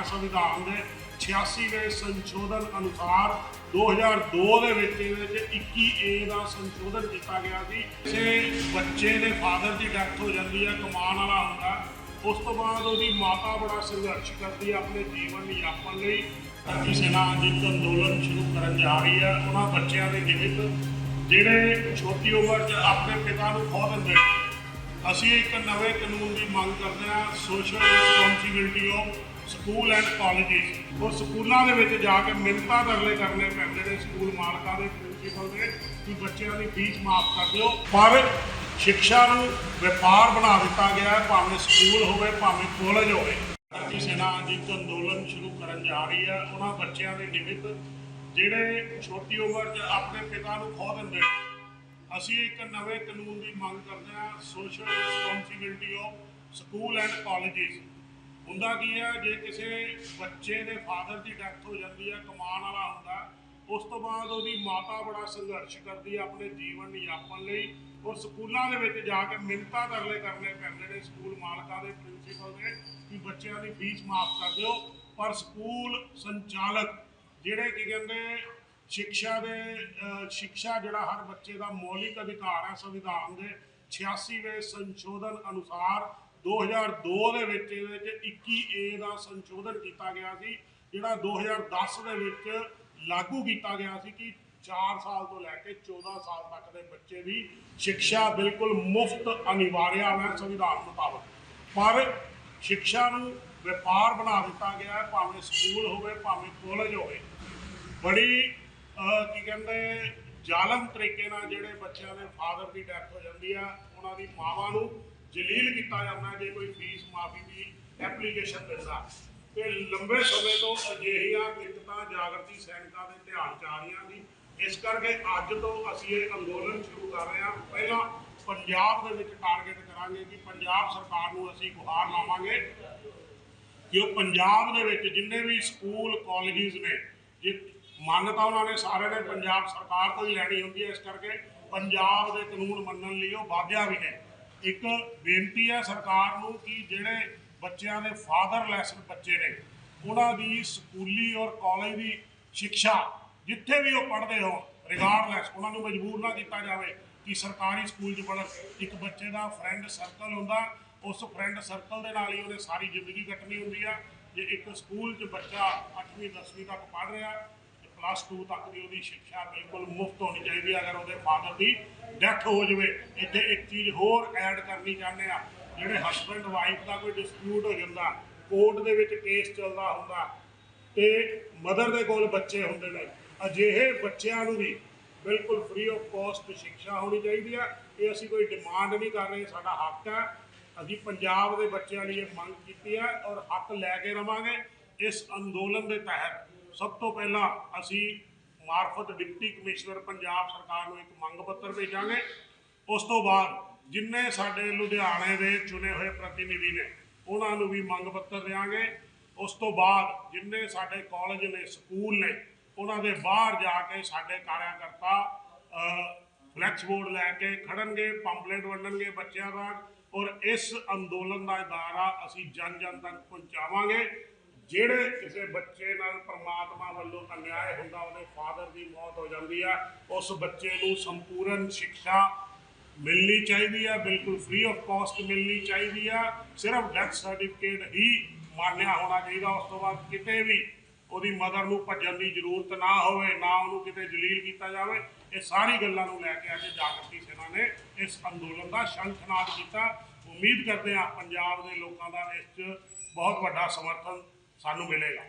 ਹੈ ਸੰਵਿਧਾਨ ਦੇ 86ਵੇਂ ਸੰਸ਼ੋਧਨ ਅਨੁਸਾਰ 2002 ਦੇ ਵਿੱਚ ਇਹਦੇ ਵਿੱਚ 21 ਦਾ ਸੰਸ਼ੋਧਨ ਕੀਤਾ ਗਿਆ ਸੀ। ਕਿਸੇ ਬੱਚੇ ਦੇ ਫਾਦਰ ਦੀ ਡੈਥ ਹੋ ਜਾਂਦੀ ਹੈ ਕਮਾਉਣ ਵਾਲਾ ਹੁੰਦਾ। ਉਸ ਤੋਂ ਬਾਅਦ ਉਹਦੀ ਮਾਤਾ ਬੜਾ ਸੰਘਰਸ਼ ਕਰਦੀ ਹੈ ਆਪਣੇ ਜੀਵਨ ਯਾਪਨ ਲਈ। ਧਰਤੀ ਸੈਨਾ ਇੱਕ ਅੰਦੋਲਨ ਸ਼ੁਰੂ ਕਰਨ ਜਾ ਰਹੀ ਹੈ ਉਹਨਾਂ ਬੱਚਿਆਂ ਦੇ ਨਿਮਿਤ ਜਿਹੜੇ ਛੋਟੀ ਉਮਰ 'ਚ ਆਪਣੇ ਪਿਤਾ ਨੂੰ ਖੋ ਦਿੰਦੇ। ਅਸੀਂ ਇੱਕ ਨਵੇਂ ਕਾਨੂੰਨ ਦੀ ਮੰਗ ਕਰਦੇ ਹਾਂ social responsibility of school and colleges, ਉਹ ਸਕੂਲਾਂ ਦੇ ਵਿੱਚ ਜਾ ਕੇ ਮਿੰਨਤਾਂ ਤਰਲੇ ਕਰਨੇ ਪੈਂਦੇ ਨੇ ਸਕੂਲ ਮਾਲਕਾਂ ਦੇ ਪ੍ਰਿੰਸੀਪਲ ਦੇ, ਕਿ ਬੱਚਿਆਂ ਦੀ ਫੀਸ ਮਾਫ ਕਰ ਦਿਓ। ਪਰ ਸਿੱਖਿਆ ਨੂੰ ਵਪਾਰ ਬਣਾ ਦਿੱਤਾ ਗਿਆ ਹੈ, ਭਾਵੇਂ ਸਕੂਲ ਹੋਵੇ, ਭਾਵੇਂ ਕਾਲਜ ਹੋਵੇ। ਭਾਰਤੀ ਸੈਨਾ ਅੱਜ ਇੱਕ ਅੰਦੋਲਨ ਸ਼ੁਰੂ ਕਰਨ ਜਾ ਰਹੀ ਹੈ। ਉਹਨਾਂ ਬੱਚਿਆਂ ਦੇ ਨਿਮਿਤ ਜਿਹੜੇ ਛੋਟੀ ਉਮਰ 'ਚ ਆਪਣੇ ਪਿਤਾ ਨੂੰ ਖੋ ਦਿੰਦੇ ਅਸੀਂ ਇੱਕ ਨਵੇਂ ਕਾਨੂੰਨ ਦੀ ਮੰਗ ਕਰਦੇ ਹਾਂ social responsibility of school and colleges ਹੁੰਦਾ ਕੀ ਹੈ ਜੇ ਕਿਸੇ ਬੱਚੇ ਦੇ ਫਾਦਰ ਦੀ ਡੈਥ ਹੋ ਜਾਂਦੀ ਹੈ ਕਮਾਉਣ ਵਾਲਾ ਹੁੰਦਾ ਉਸ ਤੋਂ ਬਾਅਦ ਉਹਦੀ ਮਾਤਾ ਬੜਾ ਸੰਘਰਸ਼ ਕਰਦੀ ਹੈ ਆਪਣੇ ਜੀਵਨ ਯਾਪਨ ਲਈ ਔਰ ਸਕੂਲਾਂ ਦੇ ਵਿੱਚ ਜਾ ਕੇ ਮਿੰਨਤਾਂ ਤਰਲੇ ਕਰਨੇ ਪੈਂਦੇ ਨੇ ਸਕੂਲ ਮਾਲਕਾਂ ਦੇ ਪ੍ਰਿੰਸੀਪਲ ਦੇ ਕਿ ਬੱਚਿਆਂ ਦੀ ਫੀਸ ਮਾਫ ਕਰ ਦਿਓ। ਪਰ ਸਕੂਲ ਸੰਚਾਲਕ ਜਿਹੜੇ ਕੀ ਕਹਿੰਦੇ ਸਿੱਖਿਆ ਦੇ ਅਹ, ਸਿੱਖਿਆ ਜਿਹੜਾ ਹਰ ਬੱਚੇ ਦਾ ਮੌਲਿਕ ਅਧਿਕਾਰ ਹੈ ਸੰਵਿਧਾਨ ਦੇ 86ਵੇਂ ਸੰਸ਼ੋਧਨ ਅਨੁਸਾਰ 2002 ਦੇ ਵਿੱਚ ਇਹਦੇ ਵਿੱਚ 21 ਏ ਦਾ ਸੰਸ਼ੋਧਨ ਕੀਤਾ ਗਿਆ ਸੀ, ਜਿਹੜਾ 2010 ਦੇ ਵਿੱਚ ਲਾਗੂ ਕੀਤਾ ਗਿਆ ਸੀ ਕਿ 4 ਸਾਲ ਤੋਂ ਲੈ ਕੇ 14 ਸਾਲ ਤੱਕ ਦੇ ਬੱਚੇ ਦੀ ਸਿੱਖਿਆ ਬਿਲਕੁਲ ਮੁਫਤ ਅਨਿਵਾਰਿਆ ਹੈ ਸੰਵਿਧਾਨ ਮੁਤਾਬਕ। ਪਰ ਸਿੱਖਿਆ ਨੂੰ ਵਪਾਰ ਬਣਾ ਦਿੱਤਾ ਗਿਆ ਹੈ, ਭਾਵੇਂ ਸਕੂਲ ਹੋਵੇ, ਭਾਵੇਂ ਕਾਲਜ ਹੋਵੇ। ਬੜੀ ਕੀ ਕਹਿੰਦੇ, ਜ਼ਾਲਮ ਤਰੀਕੇ ਨਾਲ ਜਿਹੜੇ ਬੱਚਿਆਂ ਦੇ ਫਾਦਰ ਦੀ ਡੈਥ ਹੋ ਜਾਂਦੀ ਆ ਉਹਨਾਂ ਦੀ ਮਾਵਾਂ ਨੂੰ ਜਲੀਲ ਕੀਤਾ ਜਾਂਦਾ ਜੇ ਕੋਈ ਫੀਸ ਮਾਫੀ ਦੀ ਐਪਲੀਕੇਸ਼ਨ ਦਿੰਦਾ। ਤੇ ਲੰਬੇ ਸਮੇਂ ਤੋਂ ਅਜਿਹੀਆਂ ਦਿੱਕਤਾਂ ਜਾਗਰਤੀ ਸੈਨਿਕਾਂ ਦੇ ਧਿਆਨ ਚ ਆ ਰਹੀਆਂ ਸੀ। ਇਸ ਕਰਕੇ ਅੱਜ ਤੋਂ ਅਸੀਂ ਇਹ ਅੰਦੋਲਨ ਸ਼ੁਰੂ ਕਰ ਰਹੇ ਹਾਂ। ਪਹਿਲਾਂ ਪੰਜਾਬ ਦੇ ਵਿੱਚ ਟਾਰਗੇਟ ਕਰਾਂਗੇ ਕਿ ਪੰਜਾਬ ਸਰਕਾਰ ਨੂੰ ਅਸੀਂ ਗੁਹਾਰ ਲਾਵਾਂਗੇ ਕਿ ਉਹ ਪੰਜਾਬ ਦੇ ਵਿੱਚ ਜਿੰਨੇ ਵੀ ਸਕੂਲ ਕਾਲਜਿਸ ਨੇ, ਜੇ ਮੰਨਤਾ ਉਹਨਾਂ ਨੇ ਸਾਰਿਆਂ ਨੇ ਪੰਜਾਬ ਸਰਕਾਰ ਤੋਂ ਹੀ ਲੈਣੀ ਹੁੰਦੀ ਹੈ। ਇਸ ਕਰਕੇ ਪੰਜਾਬ ਦੇ ਕਾਨੂੰਨ ਮੰਨਣ ਲਈ ਉਹ ਬਾਧਿਆ ਵੀ ਨੇ। ਇੱਕ ਬੇਨਤੀ ਹੈ ਸਰਕਾਰ ਨੂੰ ਕਿ ਜਿਹੜੇ ਬੱਚਿਆਂ ਦੇ ਫਾਦਰਲੈਸ ਬੱਚੇ ਨੇ, ਉਹਨਾਂ ਦੀ ਸਕੂਲੀ ਔਰ ਕਾਲਜ ਦੀ ਸਿੱਖਿਆ ਜਿੱਥੇ ਵੀ ਉਹ ਪੜ੍ਹਦੇ ਹੋ ਰਿਗਾਰਡਲੈਸ ਉਹਨਾਂ ਨੂੰ ਮਜਬੂਰ ਨਾ ਕੀਤਾ ਜਾਵੇ ਕਿ ਸਰਕਾਰੀ ਸਕੂਲ 'ਚ ਪੜ੍ਹਨ। ਇੱਕ ਬੱਚੇ ਦਾ ਫਰੈਂਡ ਸਰਕਲ ਹੁੰਦਾ, ਉਸ ਫਰੈਂਡ ਸਰਕਲ ਦੇ ਨਾਲ ਹੀ ਉਹਨੇ ਸਾਰੀ ਜ਼ਿੰਦਗੀ ਕੱਟਣੀ ਹੁੰਦੀ ਆ। ਜੇ ਇੱਕ ਸਕੂਲ 'ਚ ਬੱਚਾ 8ਵੀਂ 10ਵੀਂ ਤੱਕ ਪੜ੍ਹ ਰਿਹਾ ਪਲੱਸ 2 ਤੱਕ ਦੀ ਉਹਦੀ ਸਿੱਖਿਆ ਬਿਲਕੁਲ ਮੁਫਤ ਹੋਣੀ ਚਾਹੀਦੀ ਹੈ। ਅਗਰ ਉਹਦੇ ਫਾਦਰ ਦੀ ਡੈਥ ਹੋ ਜਾਵੇ, ਇੱਥੇ ਇੱਕ ਚੀਜ਼ ਹੋਰ ਐਡ ਕਰਨੀ ਚਾਹੁੰਦੇ ਆ ਜਿਹੜੇ ਹਸਬੰਡ ਵਾਈਫ ਦਾ ਕੋਈ ਡਿਸਪਿਊਟ ਹੋ ਜਾਂਦਾ ਕੋਰਟ ਦੇ ਵਿੱਚ ਕੇਸ ਚੱਲਦਾ ਹੁੰਦਾ, ਤੇ ਮਦਰ ਦੇ ਕੋਲ ਬੱਚੇ ਹੁੰਦੇ ਨੇ, ਅਜਿਹੇ ਬੱਚਿਆਂ ਨੂੰ ਵੀ ਬਿਲਕੁਲ ਫ੍ਰੀ ਆਫ ਕਾਸਟ ਸਿੱਖਿਆ ਹੋਣੀ ਚਾਹੀਦੀ ਹੈ। ਇਹ ਅਸੀਂ ਕੋਈ ਡਿਮਾਂਡ ਨਹੀਂ ਕਰ ਰਹੇ, ਸਾਡਾ ਹੱਕ ਹੈ। ਅਸੀਂ ਪੰਜਾਬ ਦੇ ਬੱਚਿਆਂ ਲਈ ਇਹ ਮੰਗ ਕੀਤੀ ਹੈ ਔਰ ਹੱਕ ਲੈ ਕੇ ਰਵਾਂਗੇ ਇਸ ਅੰਦੋਲਨ ਦੇ ਤਹਿਤ। ਸਭ ਤੋਂ ਪਹਿਲਾਂ ਅਸੀਂ ਮਾਰਫਤ ਡਿਪਟੀ ਕਮਿਸ਼ਨਰ ਪੰਜਾਬ ਸਰਕਾਰ ਨੂੰ ਇੱਕ ਮੰਗ ਪੱਤਰ ਭੇਜਾਂਗੇ। ਉਸ ਤੋਂ ਬਾਅਦ ਜਿੰਨੇ ਸਾਡੇ ਲੁਧਿਆਣੇ ਦੇ ਚੁਣੇ ਹੋਏ ਪ੍ਰਤੀਨਿਧੀ ਨੇ, ਉਹਨਾਂ ਨੂੰ ਵੀ ਮੰਗ ਪੱਤਰ ਦੇਵਾਂਗੇ ਉਸ ਤੋਂ ਬਾਅਦ ਜਿੰਨੇ ਸਾਡੇ ਕਾਲਜ ਨੇ, ਸਕੂਲ ਨੇ, ਉਹਨਾਂ ਦੇ ਬਾਹਰ ਜਾ ਕੇ ਸਾਡੇ ਕਾਰਿਆਕਰਤਾ ਫਲੈਕਸ ਬੋਰਡ ਲੈ ਕੇ ਖੜਨਗੇ, ਪੰਪਲੇਟ ਵੰਡਣਗੇ ਬੱਚਿਆਂ ਦਾ ਔਰ ਇਸ ਅੰਦੋਲਨ ਦਾ ਇਦਾਰਾ ਅਸੀਂ ਜਨ ਜਨ ਤੱਕ ਪਹੁੰਚਾਵਾਂਗੇ। ਜਿਹੜੇ ਕਿਸੇ ਬੱਚੇ ਨਾਲ ਪਰਮਾਤਮਾ ਵੱਲੋਂ ਅਨਿਆਏ ਹੁੰਦਾ, ਉਹਦੇ ਫਾਦਰ ਦੀ ਮੌਤ ਹੋ ਜਾਂਦੀ ਆ, ਉਸ ਬੱਚੇ ਨੂੰ ਸੰਪੂਰਨ ਸਿੱਖਿਆ ਮਿਲਣੀ ਚਾਹੀਦੀ ਆ, ਬਿਲਕੁਲ ਫ੍ਰੀ ਆਫ ਕਾਸਟ ਮਿਲਣੀ ਚਾਹੀਦੀ ਆ, ਸਿਰਫ ਡੈਥ ਸਰਟੀਫਿਕੇਟ ਹੀ ਮਾਨਿਆ ਹੋਣਾ ਚਾਹੀਦਾ, ਉਸ ਤੋਂ ਬਾਅਦ ਕਿਤੇ ਵੀ ਉਹਦੀ ਮਦਰ ਨੂੰ ਭੱਜਣ ਦੀ ਜ਼ਰੂਰਤ ਨਾ ਹੋਵੇ, ਨਾ ਉਹਨੂੰ ਕਿਤੇ ਜਲੀਲ ਕੀਤਾ ਜਾਵੇ, ਇਹ ਸਾਰੀ ਗੱਲਾਂ ਨੂੰ ਲੈ ਕੇ ਅੱਜ ਜਾਗਰਤੀ ਸੈਨਾ ਨੇ ਇਸ ਅੰਦੋਲਨ ਦਾ ਸ਼ੰਖਨਾਦ ਕੀਤਾ। ਉਮੀਦ ਕਰਦੇ ਹਾਂ ਪੰਜਾਬ ਦੇ ਲੋਕਾਂ ਦਾ ਇਸ 'ਚ ਬਹੁਤ ਵੱਡਾ ਸਮਰਥਨ ਸਾਨੂੰ ਮਿਲੇਗਾ।